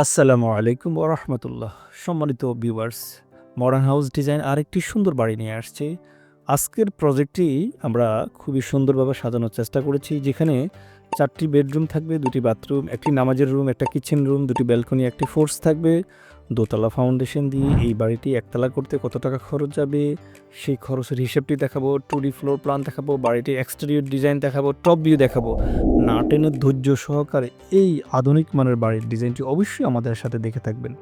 আসসালামু আলাইকুম রহমতুল্লাহ। সম্মানিত ভিউয়ার্স মডার্ন হাউস ডিজাইন আরেকটি সুন্দর বাড়ি নিয়ে আসছে। আজকের প্রজেক্টটি আমরা খুবই সুন্দরভাবে সাজানোর চেষ্টা করেছি, যেখানে চারটি বেডরুম থাকবে, দুটি বাথরুম একটি নামাজের রুম একটা কিচেন রুম দুটি ব্যালকনি একটি ফোর্স থাকবে। দোতলা ফাউন্ডেশন দিয়ে এই বাড়িটি একতলা করতে কত টাকা খরচ যাবে? সেই খরচের হিসেবটি দেখাবো টু ডি ফ্লোর প্ল্যান দেখাবো বাড়িটির এক্সটেরিয়র ডিজাইন দেখাবো টপ ভিউ দেখাবো। নাটেনের ধৈর্য সহকারে এই আধুনিক মানের বাড়ির ডিজাইনটি অবশ্যই আমাদের সাথে দেখে থাকবেন।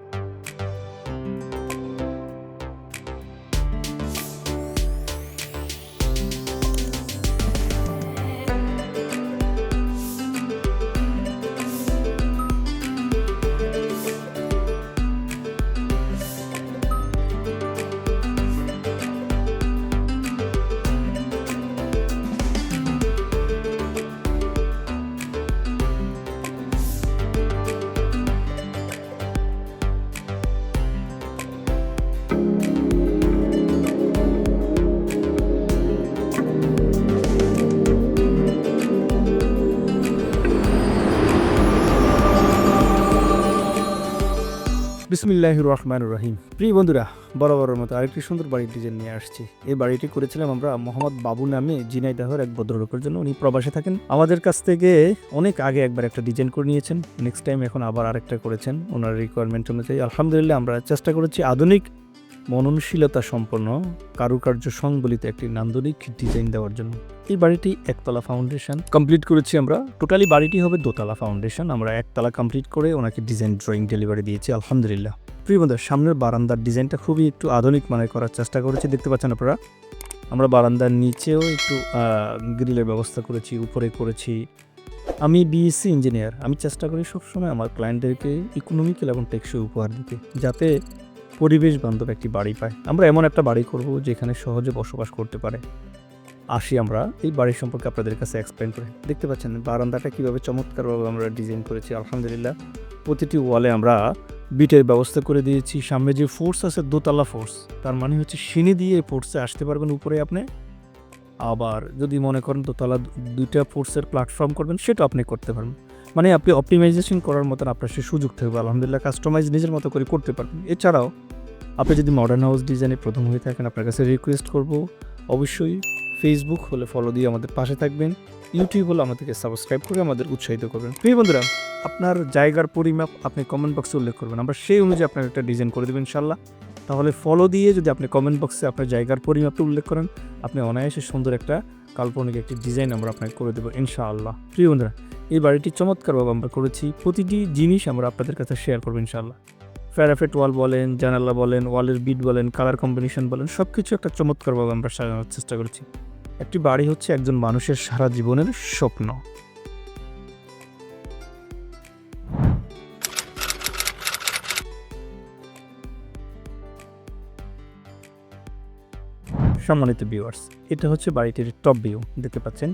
বিসমিল্লাহ রহমান রহিম। প্রিয় বন্ধুরা বড় বরাবরের মতো আরেকটি সুন্দর বাড়ির ডিজাইন নিয়ে আসছি। এই বাড়িটি করেছিলাম আমরা মোহাম্মদ বাবু নামে, জিনাইদাহর এক ভদ্রলোকের জন্য। উনি প্রবাসে থাকেন। আমাদের কাছ থেকে অনেক আগে একবার একটা ডিজাইন করে নিয়েছেন। নেক্সট টাইম এখন আবার আরেকটা করেছেন। ওনার রিকোয়ারমেন্ট অনুযায়ী। আলহামদুলিল্লাহ, আমরা চেষ্টা করেছি আধুনিক মননশীলতা সম্পন্ন, কারুকার্য সংবলিত একটি নান্দনিক ডিজাইন দেওয়ার জন্য। এই বাড়িটি একতলা ফাউন্ডেশন কমপ্লিট করেছি আমরা। টোটালি বাড়িটি হবে দোতলা ফাউন্ডেশন আমরা একতলা কমপ্লিট করে ওনাকে ডিজাইন ড্রয়িং ডেলিভারি দিয়েছি, আলহামদুলিল্লাহ। প্রিয় বন্ধু সামনের বারান্দার ডিজাইনটা খুবই একটু আধুনিক মানে করার চেষ্টা করেছি, দেখতে পাচ্ছেন আপনারা। আমরা বারান্দার নিচেও একটু গ্রিলের ব্যবস্থা করেছি, উপরে করেছি। আমি বিএসসি ইঞ্জিনিয়ার আমি চেষ্টা করি সবসময় আমার ক্লায়েন্টদেরকে ইকোনমিক্যাল এবং টেকসই উপহার দিতে, যাতে পরিবেশ বান্ধব একটি বাড়ি পায়। আমরা এমন একটা বাড়ি করব যেখানে সহজে বসবাস করতে পারে। আসি আমরা এই বাড়ির সম্পর্কে আপনাদের কাছে এক্সপ্লেন করে। দেখতে পাচ্ছেন, বারান্দাটা কীভাবে চমৎকারভাবে আমরা ডিজাইন করেছি, আলহামদুলিল্লাহ। প্রতিটি ওয়ালে আমরা বিটের ব্যবস্থা করে দিয়েছি। সামনে যে ফোর্স আছে, দোতলা ফোর্স তার মানে হচ্ছে সিঁড়ি দিয়ে ফোর্সে আসতে পারবেন উপরে আপনি। আবার যদি মনে করেন দোতলা দুইটা ফোর্সের প্ল্যাটফর্ম করবেন, সেটা আপনি করতে পারবেন। মানে আপনি অপটিমাইজেশন করার মতন আপনার সে সুযোগ থাকবে। আলহামদুলিল্লাহ কাস্টমাইজ নিজের মতো করে করতে পারবেন। এছাড়াও আপনি যদি মডার্ন হাউস ডিজাইনে প্রথম হয়ে থাকেন, আপনার কাছে রিকোয়েস্ট করব, অবশ্যই ফেসবুক হলে ফলো দিয়ে আমাদের পাশে থাকবেন ইউটিউব হলে আমাদেরকে সাবস্ক্রাইব করে আমাদের উৎসাহিত করবেন। প্রিয় বন্ধুরা, আপনার জায়গার পরিমাপ আপনি কমেন্ট বক্সে উল্লেখ করবেন। আমরা সেই অনুযায়ী আপনার একটা ডিজাইন করে দেবেন ইনশাল্লাহ তাহলে ফলো দিয়ে যদি আপনি কমেন্ট বক্সে আপনার জায়গার পরিমাপটা উল্লেখ করেন, আপনি অনায়াসে সুন্দর একটা কাল্পনিক একটি ডিজাইন আমরা আপনাকে করে দেবো ইনশাআল্লাহ। প্রিয় বন্ধুরা, এই বাড়িটি চমৎকারভাবে আমরা করেছি। প্রতিটি জিনিস আমরা আপনাদের কাছে শেয়ার করব ইনশাআল্লাহ। প্যারাফেট ওয়াল বলেন জানালা বলেন ওয়ালের বিট বলেন কালার কম্বিনেশন বলেন সব কিছু একটা চমৎকারভাবে আমরা সাজানোর চেষ্টা করছি। একটি বাড়ি হচ্ছে একজন মানুষের সারা জীবনের স্বপ্ন। সম্মানিত ভিউয়ার্স এটা হচ্ছে বাড়িটির টপ ভিউ দেখতে পাচ্ছেন?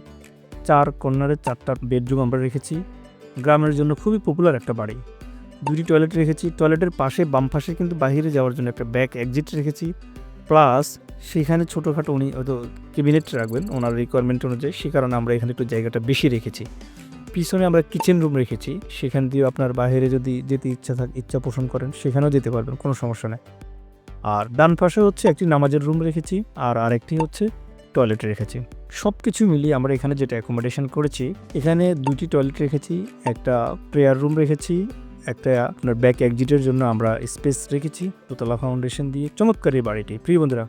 চার কর্নারে চারটা বেডরুম আমরা রেখেছি। গ্রামের জন্য খুবই পপুলার একটা বাড়ি। দুটি টয়লেট রেখেছি। টয়লেটের পাশে, বাম পাশে কিন্তু বাইরে যাওয়ার জন্য একটা ব্যাক এক্সিট রেখেছি। প্লাস সেখানে ছোটোখাটো উনি হয়তো ক্যাবিনেট রাখবেন, ওনার রিকোয়ারমেন্ট অনুযায়ী। সে কারণে আমরা এখানে একটু জায়গাটা বেশি রেখেছি। পিছনে আমরা কিচেন রুম রেখেছি। সেখান দিয়ে আপনার বাইরে যদি যেতে ইচ্ছা থাক, ইচ্ছা পোষণ করেন, সেখানেও যেতে পারবেন, কোনো সমস্যা নেই। আর ডান পাশে হচ্ছে একটি নামাজের রুম রেখেছি, আর আরেকটি হচ্ছে টয়লেট রেখেছি। সব কিছু মিলিয়ে আমরা এখানে যেটা অ্যাকোমোডেশন করেছি, এখানে দুটি টয়লেট রেখেছি, একটা প্রেয়ার রুম রেখেছি একটা আপনার ব্যাক এক্সিটের জন্য আমরা স্পেস রেখেছি। দোতলা ফাউন্ডেশন দিয়ে চমৎকার এই বাড়িটি। প্রিয় বন্ধুরা,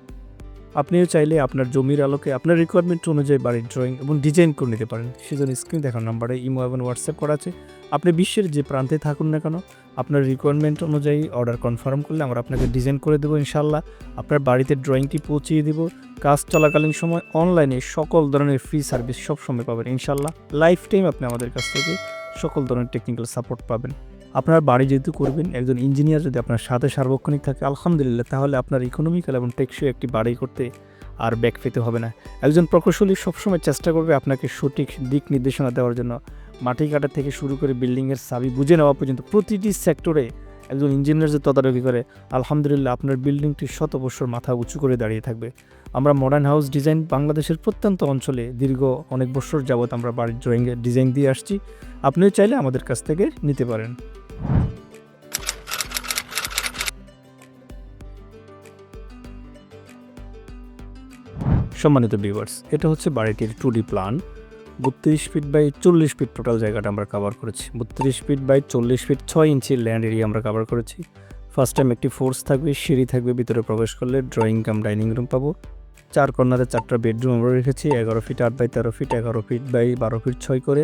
আপনিও চাইলে আপনার জমির আলোকে আপনার রিকোয়ারমেন্ট অনুযায়ী বাড়ির ড্রয়িং এবং ডিজাইন করে নিতে পারেন। সেজন্য স্ক্রিন দেখার নাম্বারে ইমো এবং হোয়াটসঅ্যাপ করা আছে। আপনি বিশ্বের যে প্রান্তে থাকুন না কেন, আপনার রিকোয়ারমেন্ট অনুযায়ী অর্ডার কনফার্ম করলে আমরা আপনাকে ডিজাইন করে দেবো ইনশাল্লাহ আপনার বাড়িতে ড্রয়িংটি পৌঁছিয়ে দেবো। কাজ চলাকালীন সময় অনলাইনে সকল ধরনের ফ্রি সার্ভিস সব সময় পাবেন ইনশাল্লাহ লাইফ টাইম আপনি আমাদের কাছ থেকে সকল ধরনের টেকনিক্যাল সাপোর্ট পাবেন। আপনার বাড়ি যেহেতু করবেন, একজন ইঞ্জিনিয়ার যদি আপনার সাথে সার্বক্ষণিক থাকে, আলহামদুলিল্লাহ, তাহলে আপনার ইকোনমিক্যাল এবং টেকসই একটি বাড়ি করতে আর ব্যাক পেতে হবে না। একজন প্রকৌশলী সবসময় চেষ্টা করবে আপনাকে সঠিক দিক নির্দেশনা দেওয়ার জন্য। মাটি কাটা থেকে শুরু করে বিল্ডিংয়ের চাবি বুঝে নেওয়া পর্যন্ত প্রতিটি সেক্টরে একজন ইঞ্জিনিয়ার যে তদারকি করে, আলহামদুলিল্লাহ, আপনার বিল্ডিংটি শত বছর মাথা উঁচু করে দাঁড়িয়ে থাকবে। আমরা মডার্ন হাউস ডিজাইন বাংলাদেশের প্রত্যন্ত অঞ্চলে দীর্ঘ অনেক বছর যাবৎ আমরা বাড়ির ড্রয়িংয়ের ডিজাইন দিয়ে আসছি। আপনিও চাইলে আমাদের কাছ থেকে নিতে পারেন। সম্মানিত ভিউয়ার্স এটা হচ্ছে বাড়িটির টুডি প্লান বত্রিশ ফিট বাই চল্লিশ ফিট টোটাল জায়গাটা আমরা কাভার করেছি। বত্রিশ ফিট বাই চল্লিশ ফিট ছয় ইঞ্চি ল্যান্ড এরিয়া আমরা কভার করেছি। ফার্স্ট টাইম একটি ফোর্স থাকবে, সিঁড়ি থাকবে, ভিতরে প্রবেশ করলে ড্রয়িং কাম ডাইনিং রুম পাবো। চার কর্নারে চারটা বেডরুম আমরা রেখেছি, এগারো ফিট আট বাই তেরো ফিট এগারো ফিট বাই বারো ফিট ছয় করে।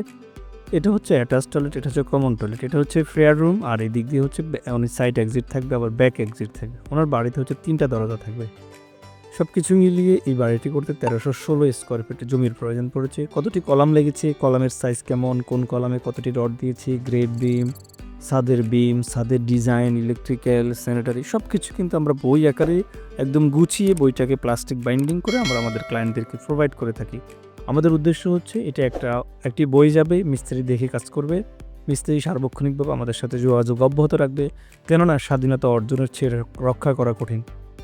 এটা হচ্ছে অ্যাটাচ টয়লেট এটা হচ্ছে কমন টয়লেট এটা হচ্ছে ফেয়ার রুম আর এই দিক দিয়ে হচ্ছে অনেক সাইড এক্সিট থাকবে, আবার ব্যাক এক্সিট থাকবে। ওনার বাড়িতে হচ্ছে তিনটা দরজা থাকবে। সব কিছু মিলিয়ে এই বাড়িটি করতে তেরোশো ষোলো স্কোয়ার ফিট জমির প্রয়োজন পড়েছে। কতটি কলাম লেগেছে? কলামের সাইজ কেমন? কোন কলামে কতটি রড দিয়েছি? গ্রেড বিম ছাদের বিম ছাদের ডিজাইন ইলেকট্রিক্যাল স্যানিটারি সব কিছু কিন্তু আমরা বই আকারে একদম গুছিয়ে বইটাকে প্লাস্টিক বাইন্ডিং করে আমরা আমাদের ক্লায়েন্টদেরকে প্রোভাইড করে থাকি। আমাদের উদ্দেশ্য হচ্ছে এটা একটা, একটি বই যাবে, মিস্ত্রি দেখে কাজ করবে, মিস্ত্রি সার্বক্ষণিকভাবে আমাদের সাথে যোগাযোগ অব্যাহত রাখবে, কেননা স্বাধীনতা অর্জনের চেয়ে রক্ষা করা কঠিন।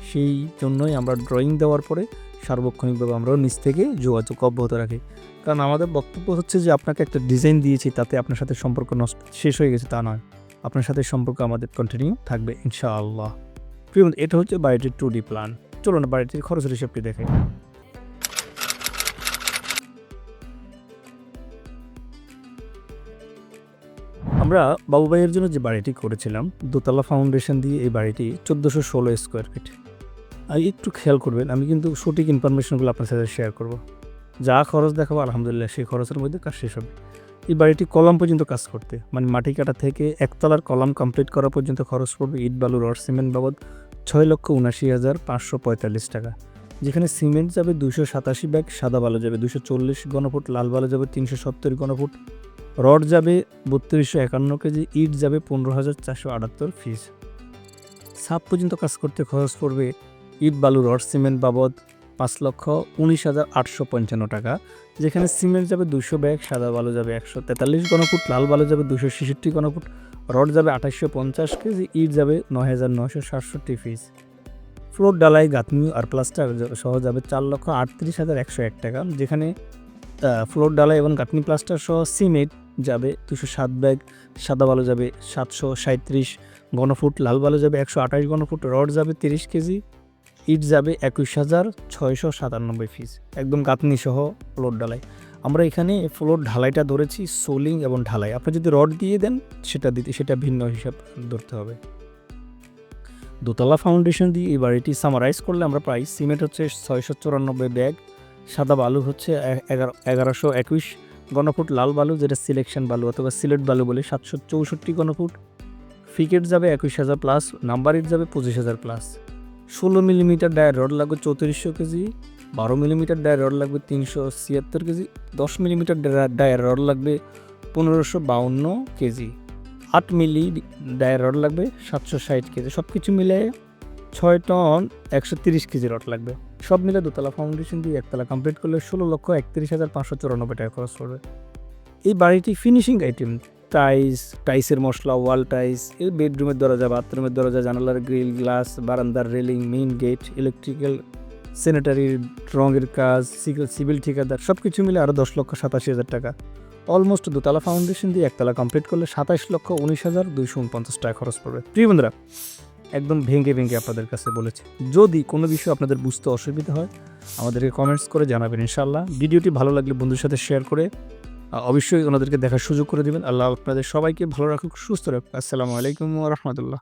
সেই জন্যই আমরা ড্রয়িং দেওয়ার পরে সার্বক্ষণিকভাবে আমরাও নিচ থেকে যোগাযোগ অব্যাহত রাখি। কারণ আমাদের বক্তব্য হচ্ছে যে আপনাকে একটা ডিজাইন দিয়েছি, তাতে আপনার সাথে সম্পর্ক নষ্ট, শেষ হয়ে গেছে তা নয়। আপনার সাথে সম্পর্ক আমাদের কন্টিনিউ থাকবে, ইনশাআল্লাহ। প্রিয় এটা হচ্ছে বাড়িটির টু ডি প্ল্যান চলুন বাড়িটির খরচের হিসাবটি দেখে আমরা বাবু ভাইয়ের জন্য যে বাড়িটি করেছিলাম, দোতলা ফাউন্ডেশন দিয়ে এই বাড়িটি চোদ্দোশো ষোলো স্কোয়ার ফিট আর একটু খেয়াল করবেন, আমি কিন্তু সঠিক ইনফরমেশনগুলো আপনার সাথে শেয়ার করব। যা খরচ দেখাবো, আলহামদুলিল্লাহ সেই খরচের মধ্যে কাজ শেষ হবে। এই বাড়িটি কলাম পর্যন্ত কাজ করতে মানে মাটি কাটা থেকে একতলার কলাম কমপ্লিট করা পর্যন্ত খরচ পড়বে ইট, বালু, রড সিমেন্ট বাবদ ছয় লক্ষ উনাশি হাজার পাঁচশো পঁয়তাল্লিশ টাকা। যেখানে সিমেন্ট যাবে দুশো সাতাশি ব্যাগ, সাদা বালু যাবে দুশো চল্লিশ, গণফুট, লাল বালু যাবে তিনশো সত্তর ঘনফুট রড যাবে বত্রিশশো একান্ন কেজি, ইট যাবে পনেরো হাজার চারশো আটাত্তর ফিস সাপ পর্যন্ত কাজ করতে খরচ পড়বে ইট, বালু, রড, সিমেন্ট বাবদ পাঁচ লক্ষ উনিশ হাজার আটশো পঞ্চান্ন টাকা, যেখানে সিমেন্ট যাবে দুশো ব্যাগ, সাদা বালু যাবে একশো তেতাল্লিশ ঘনফুট, লাল বালু যাবে দুশো ছেষট্টি ঘনফুট, রড যাবে আঠাশশো পঞ্চাশ কেজি, ইট যাবে নয় হাজার নশো সাতষট্টি ফিস ফ্লোর, ডালাই, গাঁথনি আর প্লাস্টার সহ যাবে চার লক্ষ আটত্রিশ হাজার একশো এক টাকা, যেখানে ফ্লোর ডালাই এবং গাঁথনি প্লাস্টার সহ সিমেন্ট যাবে দুশো সাত ব্যাগ সাদা বালু যাবে সাতশো সাঁত্রিশ ঘনফুট, লাল বালু যাবে একশো আঠাশ, ঘনফুট, রড যাবে তিরিশ কেজি, ইট যাবে একুশ হাজার, ছয়শো সাতানব্বই ফিস একদম গাঁথনি সহ ফ্লোর ঢালাই। আমরা এখানে ফ্লোর ঢালাইটা ধরেছি সোলিং এবং ঢালাই। আপনি যদি রড দিয়ে দেন, সেটা দিতে সেটা ভিন্ন হিসাব ধরতে হবে। দোতলা ফাউন্ডেশন দিয়ে এই বাড়িটি সামারাইজ করলে আমরা পাই। সিমেন্ট হচ্ছে ছয়শো চুরানব্বই ব্যাগ সাদা বালু হচ্ছে এগারো এগারোশো একুশ গণফুট, লাল বালু যেটা সিলেকশন বালু অথবা সিলেট বালু বলে, সাতশো চৌষট্টি গণফুট। ফিকেট যাবে একুশ হাজার প্লাস নাম্বার ইট যাবে পঁচিশ হাজার প্লাস ষোলো মিলিমিটার ডায়ের রড লাগবে চৌত্রিশশো কেজি, বারো মিলিমিটার ডায়ের রড লাগবে তিনশো ছিয়াত্তর কেজি, দশ মিলিমিটার ডায়ের রড লাগবে পনেরোশো বাউন্ন কেজি। আট মিলি ডায়ের রড লাগবে সাতশো ষাট কেজি সব কিছু মিলে ছয় টন একশো তিরিশ কেজি রড লাগবে। সব মিলে দোতলা ফাউন্ডেশন দিয়ে একতলা কমপ্লিট করলে ষোলো লক্ষ একত্রিশ হাজার পাঁচশো চুরানব্বই টাকা খরচ পড়বে। এই বাড়িটি ফিনিশিং আইটেম টাইস টাইসের মশলা ওয়াল টাইস এই বেডরুমের দরজা বাথরুমের দরজা, জানালার গ্রিল গ্লাস বারান্দার railing main gate electrical sanitary রঙের কাজ সিভিল ঠিকাদার সব কিছু মিলে আরও দশ লক্ষ সাতাশি হাজার টাকা। অলমোস্ট দোতলা ফাউন্ডেশন দিয়ে একতলা কমপ্লিট করলে সাতাশ লক্ষ উনিশ হাজার দুইশো উনপঞ্চাশ টাকা খরচ পড়বে। প্রিয় বন্ধুরা একদম ভেঙে ভেঙে আপনাদের কাছে বলেছে। যদি কোনো বিষয় আপনাদের বুঝতে অসুবিধা হয়, আমাদেরকে কমেন্টস করে জানাবেন ইনশাল্লাহ ভিডিওটি ভালো লাগলে বন্ধুর সাথে শেয়ার করে অবশ্যই ওনাদেরকে দেখার সুযোগ করে দেবেন। আল্লাহ আপনাদের সবাইকে ভালো রাখুক, সুস্থ রাখুক। আসসালামু আলাইকুম রহমতুল্লাহ।